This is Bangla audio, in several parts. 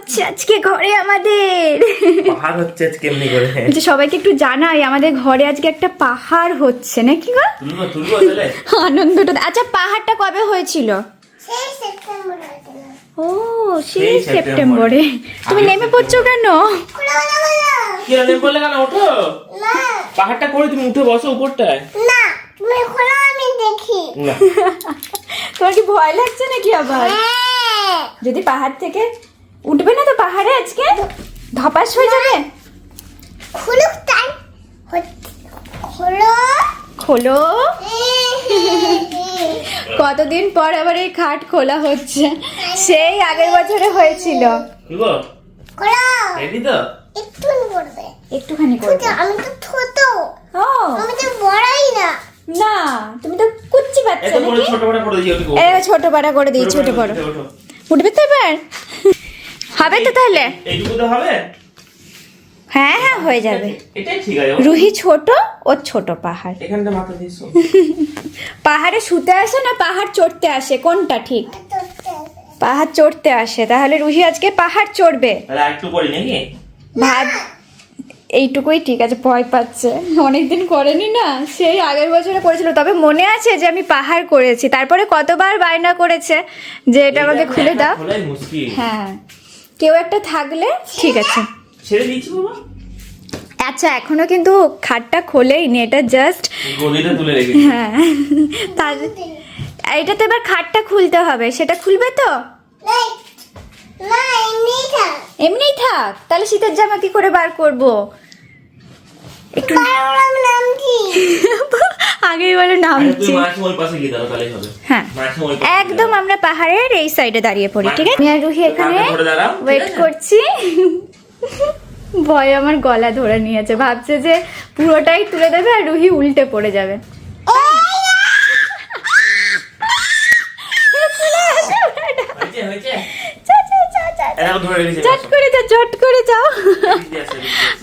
হচ্ছে আজকে ঘরে আমাদের। পাহাড় হচ্ছে আজকে এমনি করে। যে সবাইকে একটু জানাই আমাদের ঘরে আজকে একটা পাহাড় হচ্ছে নাকি গো? তুলবো তুলবো আনন্দটা। আচ্ছা পাহাড়টা কবে হয়েছিল? ও সেই সেপ্টেম্বরে। তুমি নেমে পড়ছো কেন? কি ওঠো পাহাড়টা করে তুমি উঠে বসো উপরটায়। না তুমি খোলা আমি দেখি। তোমার কি ভয় লাগছে নাকি আবার? হ্যাঁ। যদি পাহাড় থেকে উঠবে না তো পাহাড়ে আজকে? ধপাস হয়ে যাবে? তাই। খোলো। খোলো? কতদিন পর আবার এই খাট খোলা হচ্ছে? সেই আগের বছরে হয়েছিল। একটুখানি করবে আমি তো ছোট ও। আমি তো বড়াই না। না তুমি তো কুচ্চি বাচ্চা এত বড় নাকি? করে দিও ওটুকু এ ছোট বড় করে দিই ছোট বড় উঠবে তো এবার? হবে তো তাহলে? এইটুকু তো হবে? হ্যাঁ হ্যাঁ হয়ে যাবে। এটাই ঠিক আছে। রুহি ছোট ও ছোট পাহাড়। এখানটা মাথা দিয়েছ পাহাড়ে শুতে আসে না পাহাড় চড়তে আসে? কোনটা ঠিক? পাহাড় চড়তে আসে। তাহলে রুহি আজকে পাহাড় চড়বে। একটু করি নাকি? ভাব এইটুকুই ঠিক আছে ভয় পাচ্ছে। অনেকদিন করেনি না সেই আগের বছরে করেছিল। তবে মনে আছে যে আমি পাহাড় করেছি। তারপরে কতবার বায়না করেছে যে এটা আমাকে খুলে দাও। হ্যাঁ। কেউ একটা থাকলে ঠিক আছে। ছেড়ে দিয়েছি বাবা। আচ্ছা এখনও কিন্তু খাটটা খোলেই খোলেইনি এটা জাস্ট গদিটা তুলে রেখেছি হ্যাঁ। তার এটা তো এবার খাটটা খুলতে হবে সেটা খুলবে তো? না এমনি থাক এমনিই থাক তাহলে শীতের জামা কি করে বার করব? একটু নাম কি? আগেই বলে নামছি হ্যাঁ। একদম আমরা পাহাড়ের এই সাইডে দাঁড়িয়ে পড়ি ঠিক আছে? আমি রুহি এখানে ওয়েট করছি। ভয় আমার গলা ধরে নিয়েছে ভাবছে যে পুরোটাই তুলে দেবে আর রুহি উল্টে পড়ে যাবে হয়েছে হয়েছে চা, চা, চা, চা, চা। এরকম ধরে রেখেছি চট করে যাও চট করে যাও।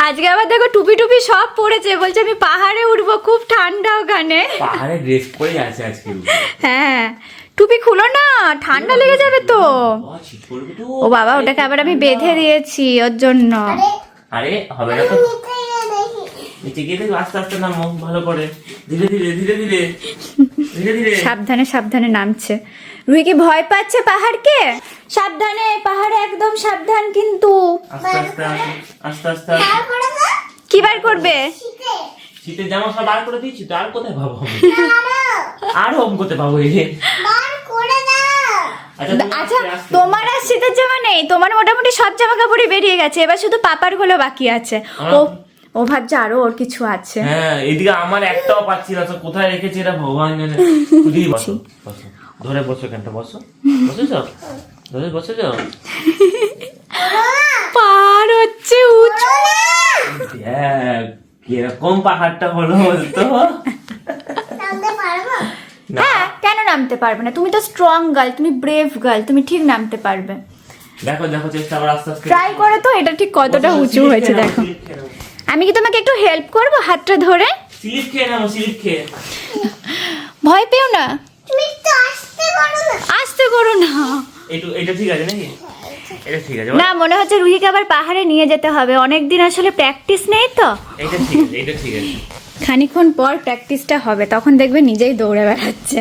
আজকে আবার দেখো টুপি টুপি সব পড়েছে বলছে আমি পাহাড়ে উঠবো খুব ঠান্ডা ওখানে। পাহাড়ে ড্রেস পরে আছে আজকে হ্যাঁ টুপি খুলো না ঠান্ডা লেগে যাবে তো। ও বাবা ওটাকে আবার আমি বেঁধে দিয়েছি ওর জন্য। আরে হবে না তো। নিচে গিয়ে আস্তে আস্তে নামো ভালো করে। ধীরে ধীরে ধীরে ধীরে। ধীরে ধীরে। সাবধানে সাবধানে নামছে। রুহি কি ভয় পাচ্ছে পাহাড়কে? সাবধানে পাহাড়ে একদম সাবধান কিন্তু। আস্তে আস্তে আস্তে আস্তে কি বার করবে? শীতে। শীতের জামা সব বার করে দিয়েছি তো আর কোথায় পাবো আর হোম কোথায় পাবো এই বার করে দাও। আচ্ছা আচ্ছা তোমার আর শীতের জামা নেই? তোমার মোটামুটি সব জামা কাপড়ই বেরিয়ে গেছে। এবার শুধু পাপারগুলো বাকি আছে। ও ও ভাবছে আরও ওর কিছু আছে। হ্যাঁ এদিকে আমার একটাও পাচ্ছি না তো কোথায় রেখেছি এটা ভগবান জানে। খুঁজেই বসো বসো। ধরে বসো কেনটা বসো। বসেছ? ধরে বসেছ? পাহাড় হচ্ছে উঁচু। কীরকম পাহাড়টা হলো বলতো? নামতে পারব? না। হ্যাঁ কেন নামতে পারবে না? তুমি তো স্ট্রং গার্ল তুমি ব্রেভ গার্ল তুমি ঠিক নামতে পারবে। দেখো দেখো চেষ্টা আবার আস্তে আস্তে। ট্রাই করে তো এটা ঠিক কতটা উঁচু হয়েছে দেখো। আমি কি তোমাকে একটু হেল্প করব হাতটা ধরে? স্লিপ খেয়ে নাও স্লিপ খেয়ে। ভয় পেও না। তুমি আসতে করো না। এইটু এটা ঠিক আছে নাকি? এটা ঠিক আছে। না মনে হচ্ছে রুহিকে আবার পাহাড়ে নিয়ে যেতে হবে। অনেকদিন আসলে প্র্যাকটিস নেই তো। এটা ঠিক আছে এটা ঠিক আছে। খানিকক্ষণ পর প্র্যাকটিসটা হবে তখন দেখবে নিজেই দৌড়ে বেড়াচ্ছে।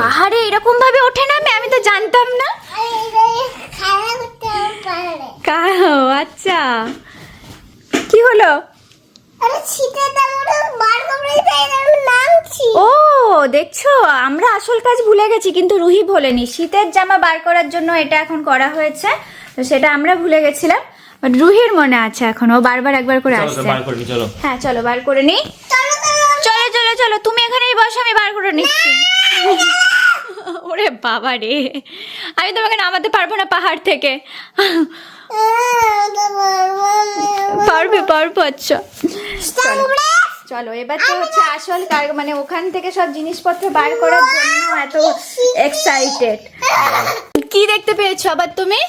পাহাড়ে এরকম ভাবে ওঠে নামে আমি? তো জানতাম না। কাও আচ্ছা। কি হলো? আরে বার করে তাই আমি নামছি ও দেখছ? আমরা আসল কাজ ভুলে গেছি কিন্তু রুহি ভোলেনি শীতের জামা বার করার জন্য এটা এখন করা হয়েছে তো সেটা আমরা ভুলে গেছিলাম। বাট রুহির মনে আছে এখন ও বারবার একবার করে আসছে। বার করে নি, চলো। হ্যাঁ চলো বার করে নি। চলো চলো। চলো তুমি এখানেই বসো আমি বার করে নিচ্ছি। ওরে বাবা রে আমি তোমাকে নামাতে পারব না পাহাড় থেকে। পারবে পারব আচ্ছা। চলো এবার তো হচ্ছে আসল মানে ওখান থেকে সব জিনিসপত্র বার করার জন্য এত এক্সাইটেড কি দেখতে পেয়েছ আবার তুমি?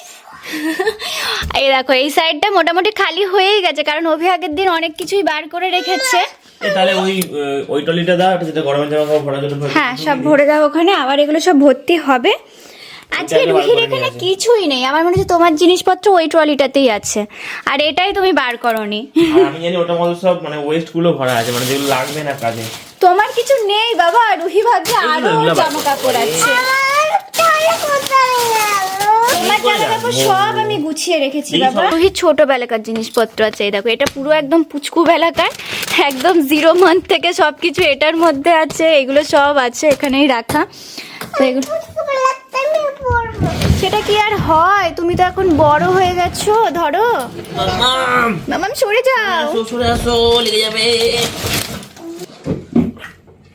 এই দেখো এই সাইডটা মোটামুটি খালি হয়েই গেছে কারণ অভি আগের দিন অনেক কিছুই বার করে রেখেছে। তাহলে ওই ওই টলিটা দাও যেটা গরমের জামা কাপড় হ্যাঁ সব ভরে দাও ওখানে আবার এগুলো সব ভর্তি হবে। আজকে রুহির এখানে কিছুই নেই। আমার মনে হচ্ছে তোমার জিনিসপত্র ওই ট্রলিটাতেই আছে। আর এটাই তুমি বার করনি। আর আমি জানি ওটার মধ্যে সব মানে ওয়েস্টগুলো ভরা আছে মানে যেগুলো লাগবে না কাজে। তোমার কিছু নেই বাবা রুহি ভাবছে আরও জামা কাপড় আছে। আমার জামা কাপড় সব আমি গুছিয়ে রেখেছি বাবা। রুহির ছোটবেলাকার জিনিসপত্র আছে এই দেখো এটা পুরো একদম পুচকু বেলাকার। একদম জিরো মান্থ থেকে সবকিছু এটার মধ্যে আছে এগুলো সব আছে এখানেই রাখা। তো এগুলো সেটা কি আর হয়? তুমি তো এখন বড় হয়ে গেছো ধরো। মাম! মামাম সরে যাও। শ্বশুরে আসো লেগে যাবে।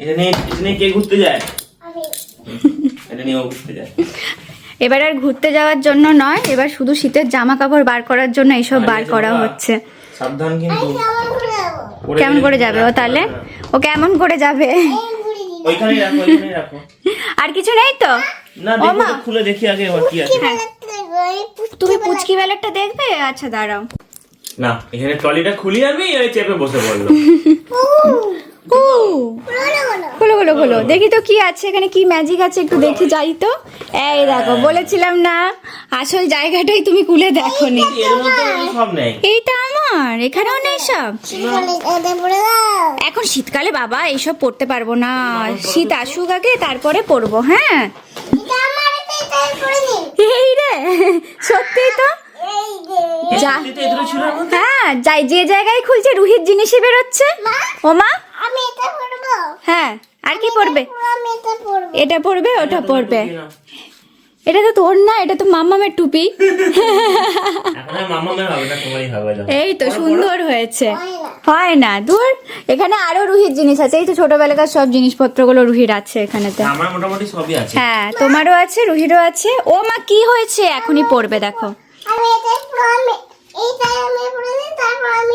এটা নিয়ে এটা নিয়ে কে ঘুরতে যায়? এটা নিয়ে ঘুরতে যায়। এবার আর ঘুরতে যাওয়ার জন্য নয় এবার শুধু শীতের জামা কাপড় বার করার জন্য এইসব বার করা হচ্ছে। সাবধান কিন্তু। কেমন করে যাব? ও তাহলে? ও কেমন করে যাবে? এই ঘুরে দিবি। ওইখানেই রাখো ওইখানেই রাখো। আর কিছু নেই তো? না দেখো খুলে দেখি আগে এবার কি আছে। এই তুমি পুচকি বেলাটা দেখবে? আচ্ছা দাঁড়াও। না এখানে ট্রলিটা খুলি আমি ওই চেপে বসে পড়ল। ও বলো বলো। খোলো খোলো খোলো। দেখি তো কি আছে এখানে কি ম্যাজিক আছে একটু দেখি যাই তো। এই দেখো বলেছিলাম না আসল জায়গাটাই তুমি খুলে দেখো নি এইটা আমার এখানেও নেই সব। এখন শীতকালে বাবা এইসব পড়তে পারব না। শীত আসুক আগে তারপরে পরবো হ্যাঁ এটা আমার এটা এটা করে নিন এই রে সত্যি তো? হ্যাঁ যাই যে জায়গায় খুলছে রুহির জিনিসই বেরোচ্ছে। ও মা? আমি এটা পড়ব হ্যাঁ আর কি পড়বে এটা পড়বে ওটা পড়বে। এটা তো তোর না এটা তো মামামের টুপি। এই তো সুন্দর হয়েছে। হয় না। দূর এখানে আরও রুহির জিনিস আছে এই তো ছোটবেলাকার সব জিনিসপত্রগুলো রুহির আছে এখানেতে। আমার মোটামুটি সবই আছে। হ্যাঁ তোমারও আছে রুহিরও আছে। ও মা কি হয়েছে? এখনই পড়বে দেখো। আমি এটা আমি এটা পুরো আমি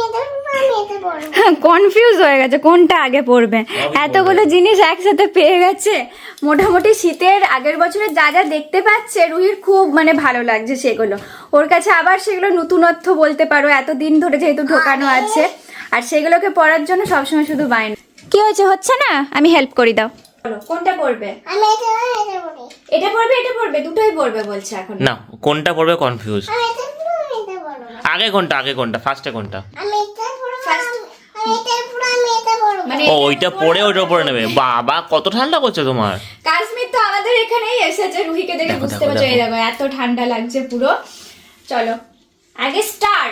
এটা পড়ব কনফিউজ হয়ে গেছে কোনটা আগে পড়বে? এতগুলো জিনিস একসাথে পেয়ে গেছে। মোটামুটি শীতের আগের বছরে যা যা দেখতে পাচ্ছে রুহির খুব মানে ভালো লাগছে সেগুলো। ওর কাছে আবার সেগুলো নতুনত্ব বলতে পারো এতদিন ধরে যেহেতু ঢোকানো আছে। আর সেগুলোকে পড়ার জন্য সবসময় শুধু বাইন কি হয়েছে হচ্ছে না? আমি হেল্প করি দাও। কোনটা পড়বে? আমি এটা আমি এটা পড়বে এটা পড়বে? দুটোই পড়বে বলছে এখন। না কোনটা পড়বে কনফিউজ আমি এটা পুরো আমি এটা পড়ব আগে কোনটা আগে কোনটা ফার্স্টে কোনটা? আমি এটা পুরো First. আমি এটা পুরো আমি এটা পড়ব মানে ও ওইটা পরে ওইটা পরে নেবে। বাবা কত ঠান্ডা করছে তোমার? কাশ্মীর তো আমাদের এখানেই এসেছে রুহিকে দেখে বুঝতে পারছ এই দেখো। এত ঠান্ডা লাগছে পুরো। চলো আগে স্টার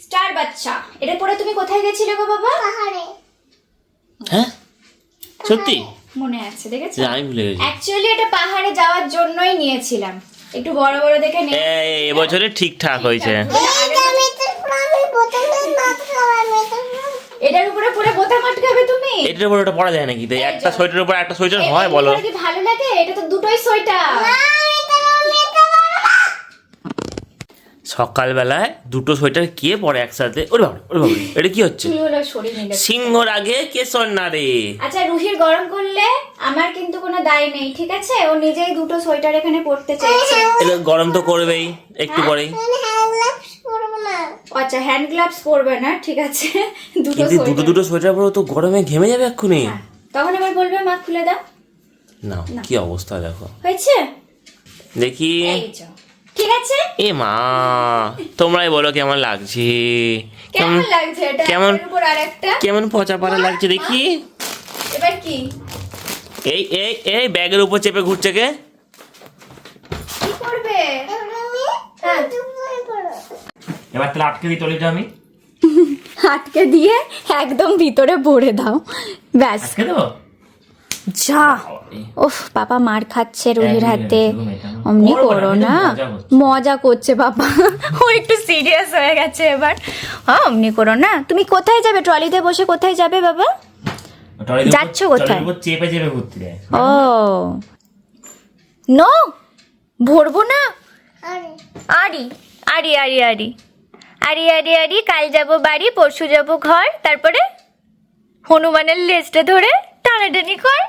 স্টার বাচ্চা। এটা পরে তুমি কোথায় গেছিলে গো বাবা? পাহাড়ে। হ্যাঁ? সত্যি? মনে আছে দেখেছ? আমি ভুলে গেছি। অ্যাকচুয়ালি এটা পাহাড়ে যাওয়ার জন্যই নিয়েছিলাম। একটু বড় বড় দেখে এই এবছরে ঠিকঠাক হয়েছে। আমি বোতলে এটার উপরে পুরো বোতাম আটকাবে তুমি? এটার উপর ওটা পড়া যায় নাকি? তো একটা সোয়েটারের উপর একটা সোয়েটার হয় বলো। কি ভালো লাগে? এটা তো দুটোই সোয়েটার। সকালবেলায় দুটো সোয়েটার কে পরে একসাথে? ওরে বাবা ওরে বাবা এটা কি হচ্ছে? সিংহর আগে কেশর না রে আচ্ছা রুহির গরম করলে আমার কিন্তু কোনো দায় নেই ঠিক আছে? ও নিজেই দুটো সোয়েটার এখানে পরতে চাইছে এটা গরম তো করবেই একটু পরেই। আচ্ছা হ্যান্ড গ্লাভস পরবে না ঠিক আছে? দুটো দুটো দুটো সোয়েটার পরে তো গরমে ঘেমে যাবে এক্ষুনি। হ্যাঁ, তখন আবার বলবে মা খুলে দাও। না কি অবস্থা দেখো। হয়েছে? দেখি। ঠিক আছে? এ মা তোমরাই বলো কেমন লাগছে? কেমন লাগছে এটা? কেমন- উপর আরেকটা কেমন পচা পাড়া লাগছে দেখি। এবার কি? এই এই এই ব্যাগের উপর চেপে ঘুরছে কে? কি করবে? হ্যাঁ। এবার তাহলে আটকে দিই টলিটা আমি আটকে দিয়ে একদম ভিতরে ভরে দাও। ব্যাস। আটকে দেবো? যা। ওফ বাবা মার খাচ্ছে রুহির হাতে। একদম এটা। না। অমনি করো না। মজা করছে। বাবা। ও একটু সিরিয়াস হয়ে গেছে এবার। হ্যাঁ অমনি করো না। তুমি কোথায় যাবে? ট্রলিতে বসে কোথায় যাবে বাবা? যাচ্ছো কোথায়? চেপে চেপে ঘুরতে যায়। ও। নো? ভরবো না? আরে। আরি আরি আরি আরি আরি আরি আরি কাল যাব বাড়ি পরশু যাব ঘর তারপরে হনুমানের লেজটা ধরে টানাটানি কর।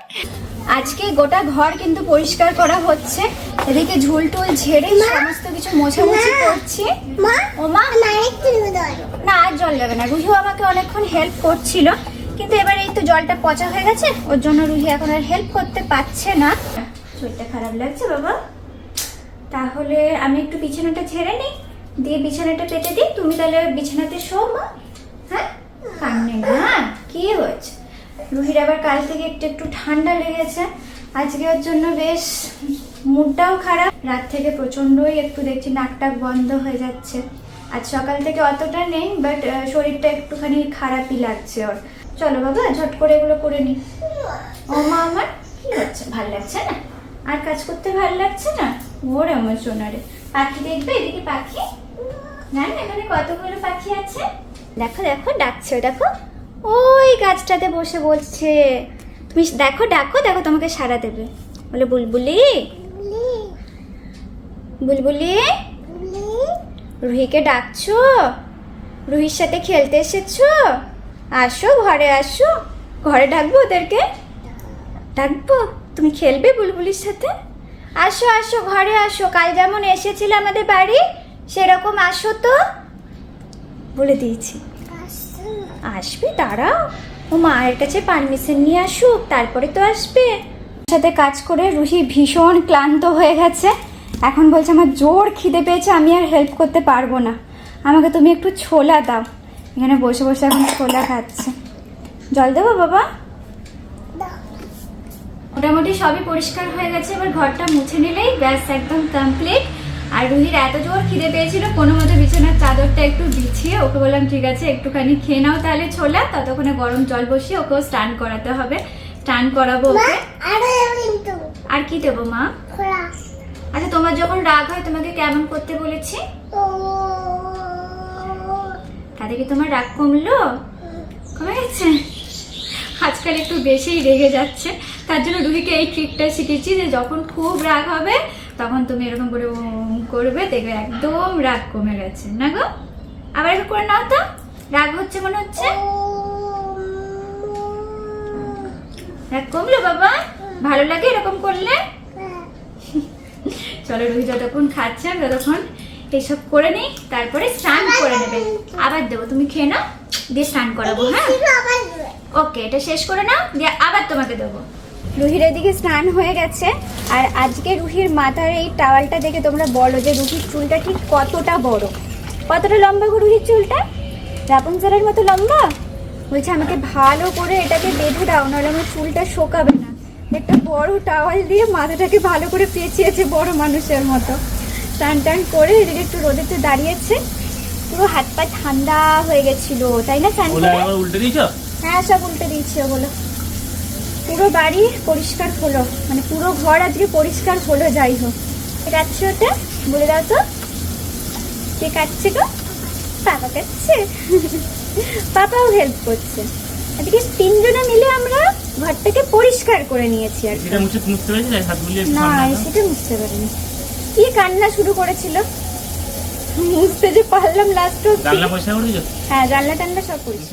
আজকে গোটা ঘর কিন্তু পরিষ্কার করা হচ্ছে। এদিকে ঝুল টুল ঝেড়ে সমস্ত কিছু মোছামুছি করছি। মা ও মা না একটু দাও। না আর জল যাবে না। রুহিও আমাকে অনেকক্ষণ হেল্প করছিল কিন্তু এবার এই তো জলটা পচা হয়ে গেছে। ওর জন্য রুহি এখন আর হেল্প করতে পারছে না। শরীরটা খারাপ লাগছে বাবা। তাহলে আমি একটু বিছানাটা ছেড়ে নিই। দিয়ে বিছানাটা পেতে দিই। তুমি তাহলে বিছানাতে শো মা। হ্যাঁ? কান্নে না কি হয়েছে? রুহির আবার কাল থেকে একটু একটু ঠান্ডা লেগেছে। আজকে ওর জন্য বেশ মুডটাও খারাপ। রাত থেকে প্রচণ্ডই একটু দেখছি নাকটাক বন্ধ হয়ে যাচ্ছে। আজ সকাল থেকে অতটা নেই বাট শরীরটা একটুখানি খারাপই লাগছে ওর। চলো বাবা, ঝট করে এগুলো করে নি। ও মা, আমার কি হচ্ছে? ভালো লাগছে না? আর কাজ করতে ভালো লাগছে না? ওর আমার সোনারে। পাখি দেখবে? এদিকে পাখি। না না, এখানে কতগুলো পাখি আছে? দেখো দেখো, ডাকছে, দেখো। ওই গাছটাতে বসে বলছে। তুমি দেখো, ডাকো, দেখো, তোমাকে সাড়া দেবে। বলে, বুলবুলি? বুলবুলি? রুহিকে ডাকছো? রুহির সাথে খেলতে এসেছ? আসো, ঘরে আসো। ঘরে ডাকবো ওদেরকে? ডাকবো? তুমি খেলবে বুলবুলির সাথে? আসো আসো ঘরে আসো। কাল যেমন এসেছিলে আমাদের বাড়ি সেরকম আসো তো। বলে দিয়েছি। আসবে দাঁড়াও। ও মায়ের কাছে পারমিশন নিয়ে আসুক তারপরে তো আসবে। সাথে কাজ করে রুহি ভীষণ ক্লান্ত হয়ে গেছে। এখন বলছে আমার জোর খিদে পেয়েছে আমি আর হেল্প করতে পারব না। আমাকে তুমি একটু ছোলা দাও। এখানে বসে বসে এখন ছোলা খাচ্ছে। জল দেবো বাবা? মোটামুটি সবই পরিষ্কার হয়ে গেছে এবার ঘরটা মুছে নিলেই ব্যাস একদম কমপ্লিট আর রুহির এত জোর খিদে পেয়েছিল কোনো মতো বিছানার চাদরটা একটু বিছিয়ে ওকে বললাম ঠিক আছে একটুখানি খেয়ে নাও তাহলে ছোলা। ততক্ষণে গরম জল বসিয়ে ওকেও স্টান করাতে হবে। স্টান করাবো ওকে। আর কি দেবো মা? আচ্ছা তোমার যখন রাগ হয় তোমাকে কেমন করতে বলেছি? তাতে কি তোমার রাগ কমলো? কমে গেছে? আজকাল একটু বেশিই রেগে যাচ্ছে। তার জন্য রুহিকে এই ট্রিকটা শিখেছি যে যখন খুব রাগ হবে তখন তুমি এরকম করে করবে দেখবে একদম রাগ কমে গেছে। না গো? আবার একটু করে নাও তো। রাগ হচ্ছে মনে হচ্ছে? রাগ কমলো বাবা? ভালো লাগে এরকম করলে? চলো রুহি যতক্ষণ খাচ্ছে আমি ততক্ষণ এইসব করে নিই তারপরে স্নান করে নেবে। আবার দেবো তুমি খেয়ে নাও দিয়ে স্নান করাবো হ্যাঁ? ওকে এটা শেষ করে নাও দিয়ে আবার তোমাকে দেবো। রুহির এদিকে স্নান হয়ে গেছে। আর আজকে রুহির মাথার এই টাওয়ালটা দেখে তোমরা বলো যে রুহির চুলটা ঠিক কতটা বড়। কতটা লম্বা গো রুহির চুলটা? রাপুনজারের মতো লম্বা? বলছে আমাকে ভালো করে এটাকে বেঁধে দাও নাহলে আমার চুলটা শোকাবে না। একটা বড় টাওয়াল দিয়ে মাথাটাকে ভালো করে পেঁচিয়েছে বড় মানুষের মতো। টান টান করে এদিকে একটু রোদেতে দাঁড়িয়েছে। পুরো হাত পা ঠান্ডা হয়ে গেছিল তাই না হ্যাঁ সব উল্টে দিয়েছি ওগুলো। পুরো বাড়ি পরিষ্কার হলো মানে পুরো ঘর আজকে পরিষ্কার হলো যাই হোক। কাটছে ওটা বলে দাও তো। কে কাটছে গো? পাপা কাটছে। পাপাও হেল্প করছে। আজকে তিনজনে মিলে আমরা ঘরটাকে পরিষ্কার করে নিয়েছি আর। সেটা মুছে মুছতে পেরেছি? হাত বুলিয়ে না সেটা বুঝতে পারিনি। কি কান্না শুরু করেছিল? বুঝতে যে পারলাম লাস্ট হ্যাঁ জানলা টান্না সব বুঝেছ?